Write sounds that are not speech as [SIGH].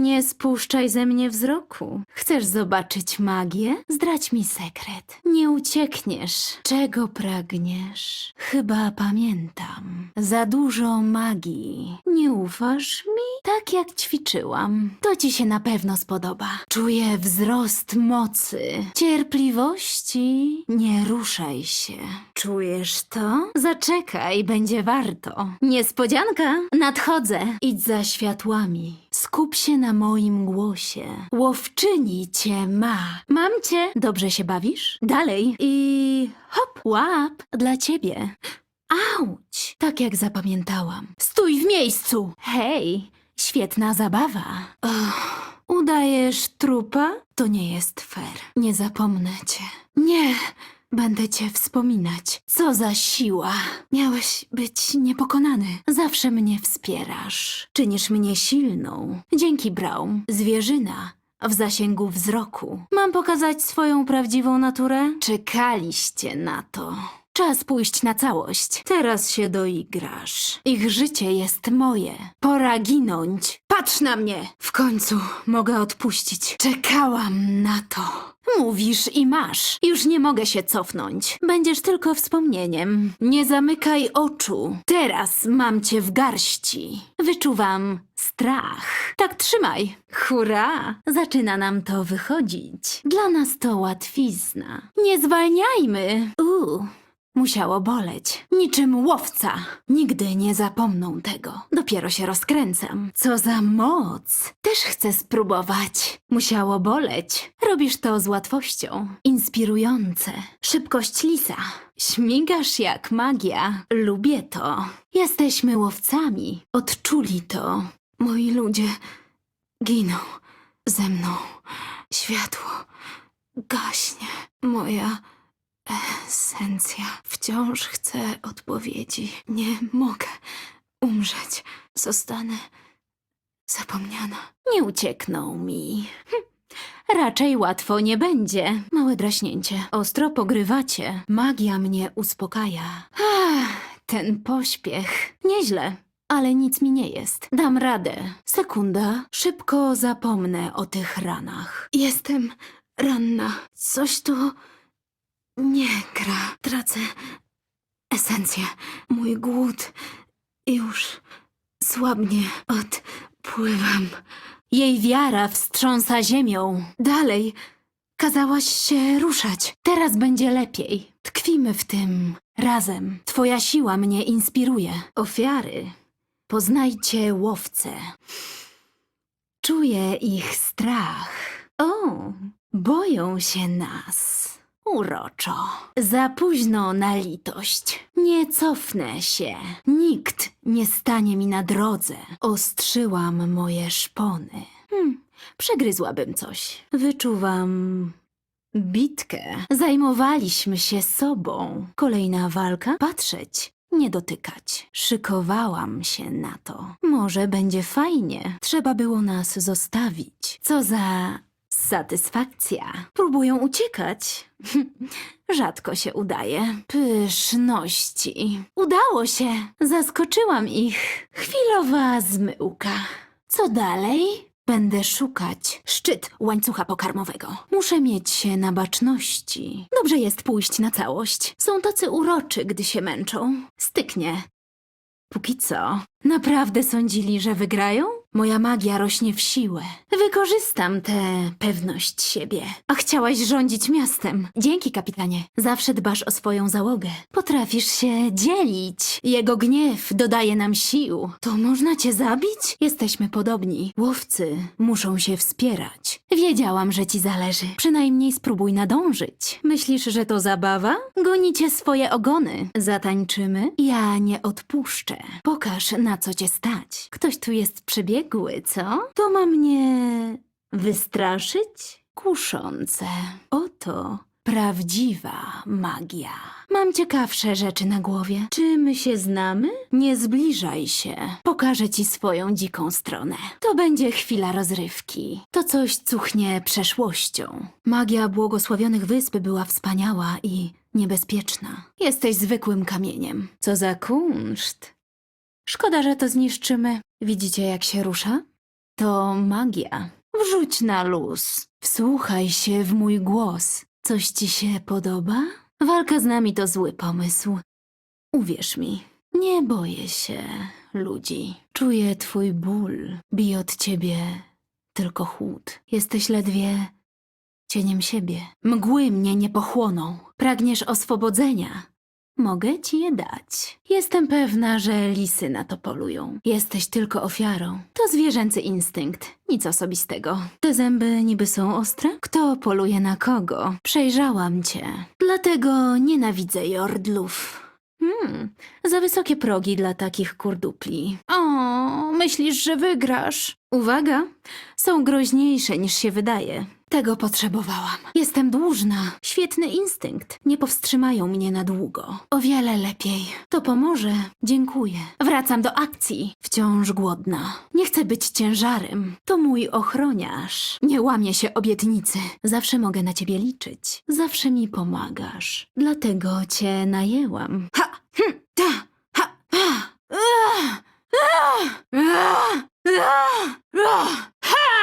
Nie spuszczaj ze mnie wzroku. Chcesz zobaczyć magię? Zdradź mi sekret. Nie uciekniesz. Czego pragniesz? Chyba pamiętam. Za dużo magii. Nie ufasz mi? Tak jak ćwiczyłam. To ci się na pewno spodoba. Czuję wzrost mocy, cierpliwości. Nie ruszaj się. Czujesz to? Zaczekaj, będzie warto. Niespodzianka! Nadchodzę. Idź za światłami. Skup się na moim głosie. Łowczyni cię ma. Mam cię. Dobrze się bawisz? Dalej. I hop, łap dla ciebie. Auć! Tak jak zapamiętałam. Stój w miejscu! Hej, świetna zabawa. Udajesz trupa? To nie jest fair. Nie zapomnę cię. Nie! Będę cię wspominać. Co za siła! Miałeś być niepokonany. Zawsze mnie wspierasz. Czynisz mnie silną. Dzięki, Braum. Zwierzyna w zasięgu wzroku. Mam pokazać swoją prawdziwą naturę? Czekaliście na to. Czas pójść na całość. Teraz się doigrasz. Ich życie jest moje. Pora ginąć. Patrz na mnie! W końcu mogę odpuścić. Czekałam na to. Mówisz i masz. Już nie mogę się cofnąć. Będziesz tylko wspomnieniem. Nie zamykaj oczu. Teraz mam cię w garści. Wyczuwam strach. Tak trzymaj. Hurra! Zaczyna nam to wychodzić. Dla nas to łatwizna. Nie zwalniajmy. Uuu. Musiało boleć. Niczym łowca. Nigdy nie zapomną tego. Dopiero się rozkręcam. Co za moc. Też chcę spróbować. Musiało boleć. Robisz to z łatwością. Inspirujące. Szybkość lisa. Śmigasz jak magia. Lubię to. Jesteśmy łowcami. Odczuli to. Moi ludzie giną ze mną. Światło gaśnie. Moja esencja. Wciąż chcę odpowiedzi. Nie mogę umrzeć. Zostanę zapomniana. Nie uciekną mi. Hm. Raczej łatwo nie będzie. Małe draśnięcie. Ostro pogrywacie. Magia mnie uspokaja. Ach, ten pośpiech. Nieźle. Ale nic mi nie jest. Dam radę. Sekunda. Szybko zapomnę o tych ranach. Jestem ranna. Coś tu nie gra. Tracę esencję. Mój głód już słabnie odpływam. Jej wiara wstrząsa ziemią. Dalej. Kazałaś się ruszać. Teraz będzie lepiej. Tkwimy w tym razem. Twoja siła mnie inspiruje. Ofiary. Poznajcie łowcę. Czuję ich strach. O, boją się nas. Uroczo. Za późno na litość. Nie cofnę się. Nikt nie stanie mi na drodze. Ostrzyłam moje szpony. Hm, przegryzłabym coś. Wyczuwam bitkę. Zajmowaliśmy się sobą. Kolejna walka? Patrzeć. Nie dotykać. Szykowałam się na to. Może będzie fajnie. Trzeba było nas zostawić. Co za satysfakcja. Próbują uciekać. [LAUGHS] Rzadko się udaje. Pyszności. Udało się. Zaskoczyłam ich. Chwilowa zmyłka. Co dalej? Będę szukać szczyt łańcucha pokarmowego. Muszę mieć się na baczności. Dobrze jest pójść na całość. Są tacy uroczy, gdy się męczą. Styknie. Póki co, naprawdę sądzili, że wygrają? Moja magia rośnie w siłę. Wykorzystam tę pewność siebie. A chciałaś rządzić miastem. Dzięki, kapitanie. Zawsze dbasz o swoją załogę. Potrafisz się dzielić. Jego gniew dodaje nam sił. To można cię zabić? Jesteśmy podobni. Łowcy muszą się wspierać. Wiedziałam, że ci zależy. Przynajmniej spróbuj nadążyć. Myślisz, że to zabawa? Gonicie swoje ogony. Zatańczymy? Ja nie odpuszczę. Pokaż, na co cię stać. Ktoś tu jest przebiegły, co? To ma mnie wystraszyć? Kuszące. Oto prawdziwa magia. Mam ciekawsze rzeczy na głowie. Czy my się znamy? Nie zbliżaj się. Pokażę ci swoją dziką stronę. To będzie chwila rozrywki. To coś cuchnie przeszłością. Magia błogosławionych wysp była wspaniała i niebezpieczna. Jesteś zwykłym kamieniem. Co za kunszt. Szkoda, że to zniszczymy. Widzicie, jak się rusza? To magia. Wrzuć na luz. Wsłuchaj się w mój głos. Coś ci się podoba? Walka z nami to zły pomysł. Uwierz mi, nie boję się ludzi. Czuję twój ból. Bije od ciebie tylko chłód. Jesteś ledwie cieniem siebie. Mgły mnie nie pochłoną. Pragniesz oswobodzenia. Mogę ci je dać. Jestem pewna, że lisy na to polują. Jesteś tylko ofiarą. To zwierzęcy instynkt, nic osobistego. Te zęby niby są ostre? Kto poluje na kogo? Przejrzałam cię. Dlatego nienawidzę jordlów. Hmm, za wysokie progi dla takich kurdupli. O, myślisz, że wygrasz? Uwaga, są groźniejsze niż się wydaje. Tego potrzebowałam. Jestem dłużna. Świetny instynkt. Nie powstrzymają mnie na długo. O wiele lepiej. To pomoże. Dziękuję. Wracam do akcji. Wciąż głodna. Nie chcę być ciężarem. To mój ochroniarz. Nie łamię się obietnicy. Zawsze mogę na ciebie liczyć. Zawsze mi pomagasz. Dlatego cię najęłam. Ha! Hm, ta! Ha! Ha! Ah! Ah! Ah! Ah!